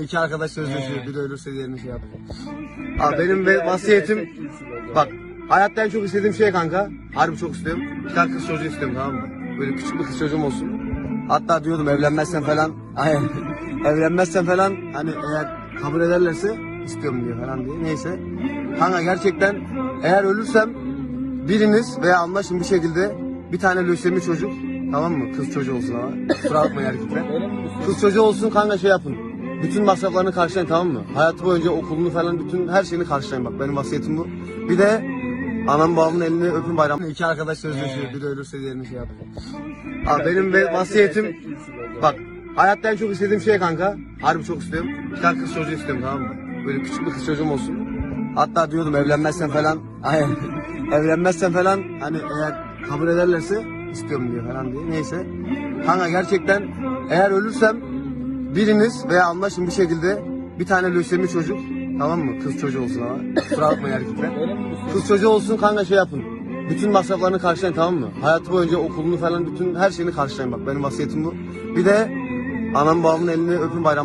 İki arkadaş sözleşiyor. Biri ölürse diğerini şey yapacak. Abi benim ve vasiyetim bak hayatta en çok istediğim şey kanka. Harbi çok istiyorum. Bir tane kız çocuğu istiyorum tamam mı? Böyle küçük bir kız çocuğum olsun. Hatta diyordum evlenmezsen falan. Aynen. evlenmezsen falan hani eğer kabul ederlerse istiyorum diye falan diye. Neyse. Kanka gerçekten eğer ölürsem biriniz veya anlaşın bir şekilde bir tane lösemi çocuk tamam mı? Kız çocuğu olsun ama. Kusura bakmayın erkekler. Kız çocuğu olsun kanka şey yapın. Bütün masraflarını karşılayın tamam mı? Hayatı boyunca okulunu falan bütün her şeyini karşılayın bak. Benim vasiyetim bu. Bir de anam babamın elini öpün bayram. İki arkadaş sözleşiyor. Biri ölürse diğerini şey yapacak. Abi benim ve vasiyetim bak hayatta en çok istediğim şey kanka. Harbi çok istiyorum. Bir tane kız çocuğu istiyorum tamam mı? Böyle küçük bir kız çocuğum olsun. Hatta diyordum evlenmezsen falan. Aynen. evlenmezsen falan hani eğer kabul ederlerse istiyorum diye falan diye. Neyse. Kanka gerçekten eğer ölürsem biriniz veya anlaşın bir şekilde bir tane lösemi çocuk tamam mı? Kız çocuğu olsun ama. Kusura bakmayın erkekler. Kız çocuğu olsun kanka şey yapın. Bütün masraflarını karşılayın tamam mı? Hayatı boyunca okulunu falan bütün her şeyini karşılayın bak. Benim vasiyetim bu. Bir de anam babamın elini öpün bayram.